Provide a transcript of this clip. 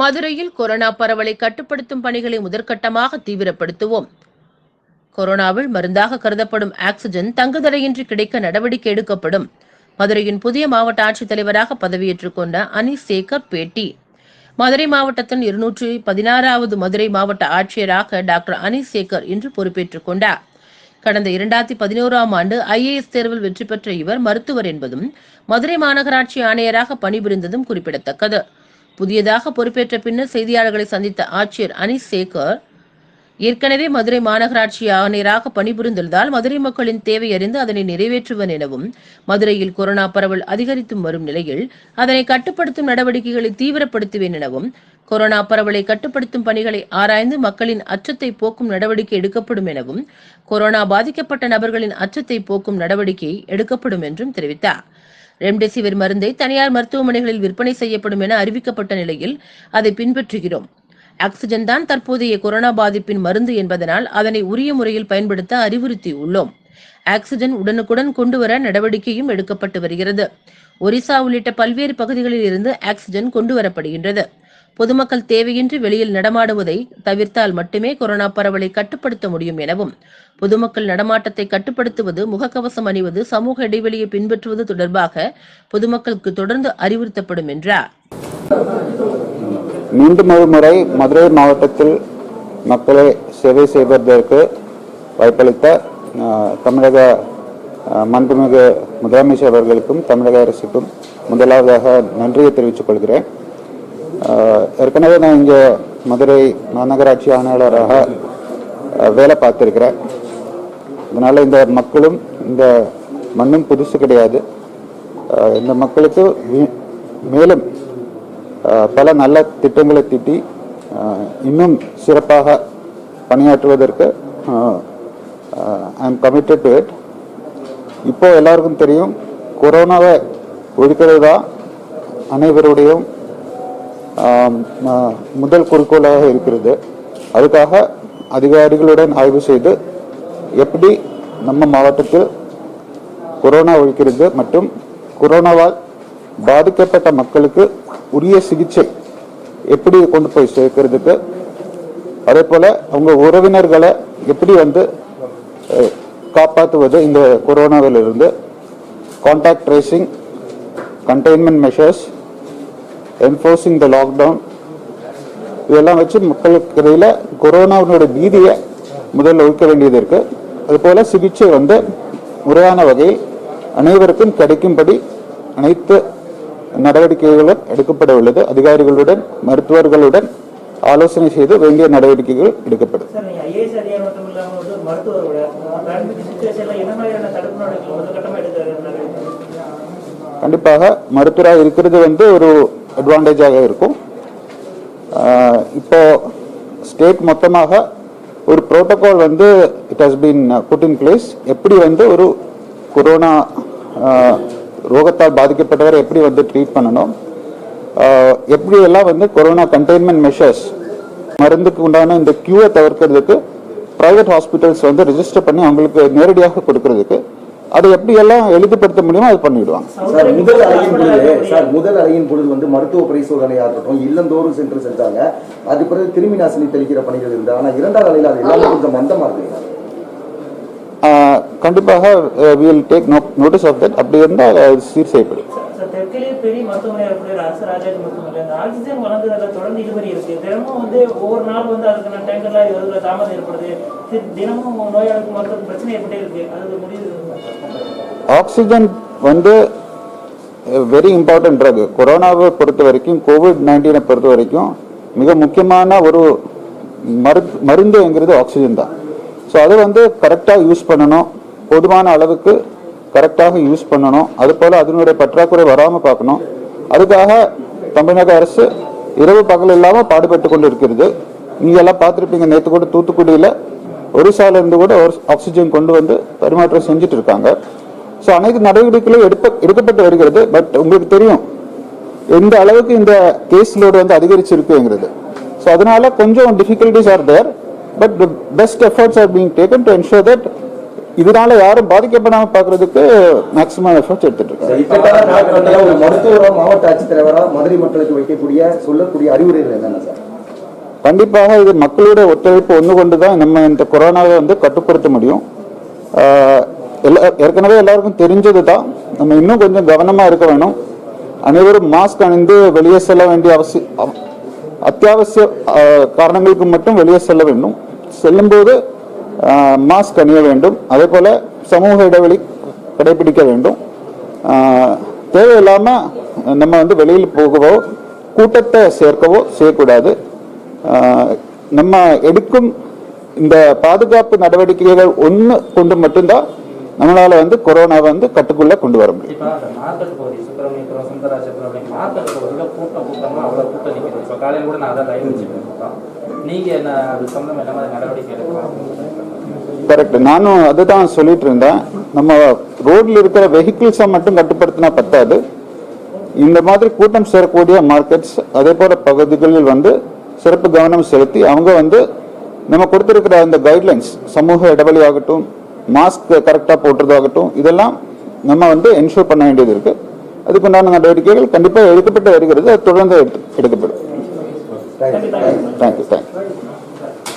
மதுரையில் கொரோனா பரவலை கட்டுப்படுத்தும் பணிகளை முதற்கட்டமாக தீவிரப்படுத்துவோம். கொரோனாவில் மருந்தாக கருதப்படும் ஆக்சிஜன் தங்குதடையின்றி கிடைக்க நடவடிக்கை எடுக்கப்படும். மதுரையின் புதிய மாவட்ட ஆட்சித்தலைவராக பதவியேற்றுக் கொண்ட அனீஸ் சேகர் பேட்டி. மதுரை மாவட்டத்தின் இருநூற்றி பதினாறாவது மதுரை மாவட்ட ஆட்சியராக டாக்டர் அனீஸ் சேகர் இன்று பொறுப்பேற்றுக் கொண்டார். கடந்த இரண்டாயிரத்தி பதினோராம் ஆண்டு ஐஏஎஸ் தேர்வில் வெற்றி பெற்ற இவர் மருத்துவர் என்பதும் மதுரை மாநகராட்சி ஆணையராக பணிபுரிந்ததும் குறிப்பிடத்தக்கது. புதியதாக பொறுப்பேற்ற பின்னர் செய்தியாளர்களை சந்தித்த ஆட்சியர் அனிஸ் சேகர் ஏற்கனவே மதுரை மாநகராட்சி ஆணையராக பணிபுரிந்துள்ளதால் மதுரை மக்களின் தேவை அறிந்து அதனை நிறைவேற்றுவன் எனவும் மதுரையில் கொரோனா பரவல் அதிகரித்தும் வரும் நிலையில் அதனை கட்டுப்படுத்தும் நடவடிக்கைகளை தீவிரப்படுத்துவேன் எனவும் கொரோனா பரவலை கட்டுப்படுத்தும் பணிகளை ஆராய்ந்து மக்களின் அச்சத்தை போக்கும் நடவடிக்கை எடுக்கப்படும் எனவும் கொரோனா பாதிக்கப்பட்ட நபர்களின் அச்சத்தை போக்கும் நடவடிக்கை எடுக்கப்படும் என்றும் தெரிவித்தார். ரெம்டெசிவிர் மருந்தை தனியார் மருத்துவமனைகளில் விற்பனை செய்யப்படும் என அறிவிக்கப்பட்ட நிலையில் அதை பின்பற்றுகிறோம். ஆக்சிஜன் தான் தற்போதைய கொரோனா பாதிப்பின் மருந்து என்பதனால் அதனை உரிய முறையில் பயன்படுத்த அறிவுறுத்தி உள்ளோம் ஆக்சிஜன் உடனுக்குடன் கொண்டுவர நடவடிக்கையும் எடுக்கப்பட்டு வருகிறது. ஒரிசா உள்ளிட்ட பல்வேறு பகுதிகளில் இருந்து ஆக்சிஜன் கொண்டு வரப்படுகின்றது. பொதுமக்கள் தேவையின்றி வெளியில் நடமாடுவதை தவிர்த்தால் மட்டுமே கொரோனா பரவலை கட்டுப்படுத்த முடியும் எனவும் பொதுமக்கள் நடமாட்டத்தை கட்டுப்படுத்துவது முகக்கவசம் அணிவது சமூக இடைவெளியை பின்பற்றுவது தொடர்பாக பொதுமக்களுக்கு தொடர்ந்து அறிவுறுத்தப்படும் என்றார். மீண்டும் ஒரு முறை மதுரை மாவட்டத்தில் மக்களை சேவை செய்வதற்கு வாய்ப்பளித்த அஹ், தமிழக அஹ், மாண்புமிகு முதலமைச்சர் அவர்களுக்கும் தமிழக அரசுக்கும் முதலாவதாக நன்றியை தெரிவித்துக் கொள்கிறேன். ஏற்கனவே நான் இங்கே மதுரை மாநகராட்சி ஆணையாளராக வேலை பார்த்துருக்கிறேன். அதனால் இந்த மக்களும் இந்த மண்ணும் புதுசு கிடையாது. இந்த மக்களுக்கு மேலும் பல நல்ல திட்டங்களை திட்டி இன்னும் சிறப்பாக பணியாற்றுவதற்கு I am committed to it இப்போ எல்லாருக்கும் தெரியும் கொரோனாவை ஒழிக்கிறது தான் அனைவருடையும் முதல் குறிக்கோளாக இருக்கிறது. அதுக்காக அதிகாரிகளுடன் ஆய்வு செய்து எப்படி நம்ம மாவட்டத்தில் கொரோனா ஒழிக்கிறது மற்றும் கொரோனாவால் பாதிக்கப்பட்ட மக்களுக்கு உரிய சிகிச்சை எப்படி கொண்டு போய் சேர்க்கிறதுக்கு அதே போல அவங்க உறவினர்களை எப்படி வந்து காப்பாற்றுவது இந்த கொரோனாவிலிருந்து. Contact tracing containment measures enforcing the lockdown இதெல்லாம் வச்சு மக்களுக்கு இடையில கொரோனாவினுடைய பீதியை முதல்ல ஒழிக்க வேண்டியது இருக்கு. அதுபோல சிகிச்சை வந்து முறையான வகையில் அனைவருக்கும் கிடைக்கும்படி அனைத்து நடவடிக்கைகளும் எடுக்கப்பட உள்ளது அதிகாரிகளுடன் மருத்துவர்களுடன் ஆலோசனை செய்து வேண்டிய நடவடிக்கைகள் எடுக்கப்படும். கண்டிப்பாக மருத்துவராக இருக்கிறது வந்து ஒரு அட்வான்டேஜாக இருக்கும். இப்போ ஸ்டேட் மொத்தமாக ஒரு ப்ரோட்டோகால் வந்து it has been put in place எப்படி வந்து ஒரு கொரோனா ரோகத்தால் பாதிக்கப்பட்டவரை எப்படி வந்து ட்ரீட் பண்ணணும்? எப்படியெல்லாம் எப்படி எல்லாம் வந்து கொரோனா கண்டெய்ன்மெண்ட் மெஷர்ஸ் மருந்துக்கு உண்டான இந்த கியூவை தவிர்க்கிறதுக்கு ப்ரைவேட் ஹாஸ்பிட்டல்ஸ் வந்து ரிஜிஸ்டர் பண்ணி அவங்களுக்கு நேரடியாக கொடுக்கறதுக்கு அதை எப்படி எல்லாம் எளிதுபடுத்த முடியுமோ அது பண்ணிவிடுவாங்க சார் முதல் அலையின் பொழுது சார் முதல் அலையின் பொழுது வந்து மருத்துவ பரிசோதனையா இருக்கட்டும் இல்லந்தோறும் சென்று செஞ்சாங்க. அது பிறகு கிருமி நாசினி தெளிக்கிற பணிகள் இருந்தது ஆனா இரண்டாவது அலையில அது எல்லாமே கொஞ்சம் மந்தமா இருக்கு கண்டிப்பாக will take notice of that அப்படி இருந்தால் சீர் செய்யப்படும். சார் தெற்கிலே பெரிய மருத்துவமனை இருக்கக்கூடிய அரசு ராஜாஜி மருத்துவமனை. அந்த ஆக்சிஜன் வழங்குதல தொடர்ந்து இழுபறி இருக்கு. தினமும் வந்து ஒவ்வொரு நாள் வந்து அதுக்கான டேங்கர்லாம் வருகிற தாமதம் ஏற்படுது. தினமும் நோயாளிக்கு மருத்துவ பிரச்சனை ஏற்பட்டே இருக்கு. அது முடிவு ஆக்சிஜன் வந்து வெரி இம்பார்ட்டன்ட் ட்ரக் கொரோனாவை பொறுத்த வரைக்கும் கோவிட் நைன்டீனை பொறுத்த வரைக்கும் மிக முக்கியமான ஒரு மருந்து மருந்துங்கிறது ஆக்சிஜன் தான். ஸோ அதை வந்து கரெக்டாக யூஸ் பண்ணணும். போதுமான அளவுக்கு கரெக்டாக யூஸ் பண்ணணும். அது போல் அதனுடைய பற்றாக்குறை வராமல் பார்க்கணும். அதுக்காக தமிழக அரசு இரவு பகல் இல்லாமல் பாடுபட்டு கொண்டு இருக்கிறது நீங்கள் எல்லாம் பார்த்துருப்பீங்க நேற்று கூட தூத்துக்குடியில் ஒரிசாலேருந்து கூட ஒரு ஆக்சிஜன் கொண்டு வந்து பரிமாற்றம் செஞ்சுட்டு இருக்காங்க. ஸோ அனைத்து நடவடிக்கைகளும் எடுப்ப எடுக்கப்பட்டு வருகிறது. பட் உங்களுக்கு தெரியும் எந்த அளவுக்கு இந்த கேஸ் லோடு வந்து அதிகரிச்சிருக்குங்கிறது. ஸோ அதனால கொஞ்சம் difficulties are there but best efforts are being taken to ensure that இதனால யாரும் பாதிக்கப்படாம பார்க்கறதுக்கு மேக்ஸிமம் எஃபர்ட்ஸ் எடுத்துட்டு ஒரு மருத்துவரா மாவட்ட ஆட்சித்தலைவரா மதுரை மக்களுக்கு வைக்கக்கூடிய சொல்லக்கூடிய அறிவுரைகள் என்னென்ன சார்? கண்டிப்பாக இது மக்களுடைய ஒத்துழைப்பு ஒன்று கொண்டு தான் நம்ம இந்த கொரோனாவை வந்து கட்டுப்படுத்த முடியும். எல்லா ஏற்கனவே எல்லாருக்கும் தெரிஞ்சது தான் நம்ம இன்னும் கொஞ்சம் கவனமாக இருக்க வேணும். அனைவரும் மாஸ்க் அணிந்து வெளியே செல்ல வேண்டிய அவசியம் அவ- அத்தியாவசிய காரணங்களுக்கு மட்டும் வெளியே செல்ல வேண்டும். செல்லும்போது மாஸ்க் அணிய வேண்டும். அதே போல் சமூக இடைவெளி கடைபிடிக்க வேண்டும். தேவையில்லாமல் நம்ம வந்து வெளியில் போகவோ கூட்டத்தை சேர்க்கவோ செய்யக்கூடாது. நம்ம எடுக்கும் இந்த பாதுகாப்பு நடவடிக்கைகள் ஒன்று கொண்டு மட்டும்தான் நம்மளால வந்து கொரோனா வந்து கட்டுக்குள்ள கொண்டு வர முடியும். நீங்க என்ன அது சம்பந்தம் என்ன மாதிரி நடவடிக்கை எடுக்கலாம். கரெக்ட் நானும் அதுதான் சொல்லிட்டு இருந்தேன். நம்ம ரோட்ல இருக்கிற வெஹிக்கிள்ஸை மட்டும் கட்டுப்படுத்தினா பத்தாது. இந்த மாதிரி கூட்டம் சேரக்கூடிய மார்க்கெட்ஸ் அதே போல பகுதிகளில் வந்து சிறப்பு கவனம் செலுத்தி அவங்க வந்து நம்ம கொடுத்திருக்கிற அந்த கைட்லைன்ஸ் சமூக இடைவெளி ஆகட்டும் மாஸ்க் கரெக்டாக போட்டுறதாகட்டும் இதெல்லாம் நம்ம வந்து என்ஷூர் பண்ண வேண்டியது இருக்கு. அதுக்குண்டான நடவடிக்கைகள் கண்டிப்பாக எடுக்கப்பட்டு வருகிறது. அது தொடர்ந்து எடுத்து- எடுக்கப்படும். Thank you thank you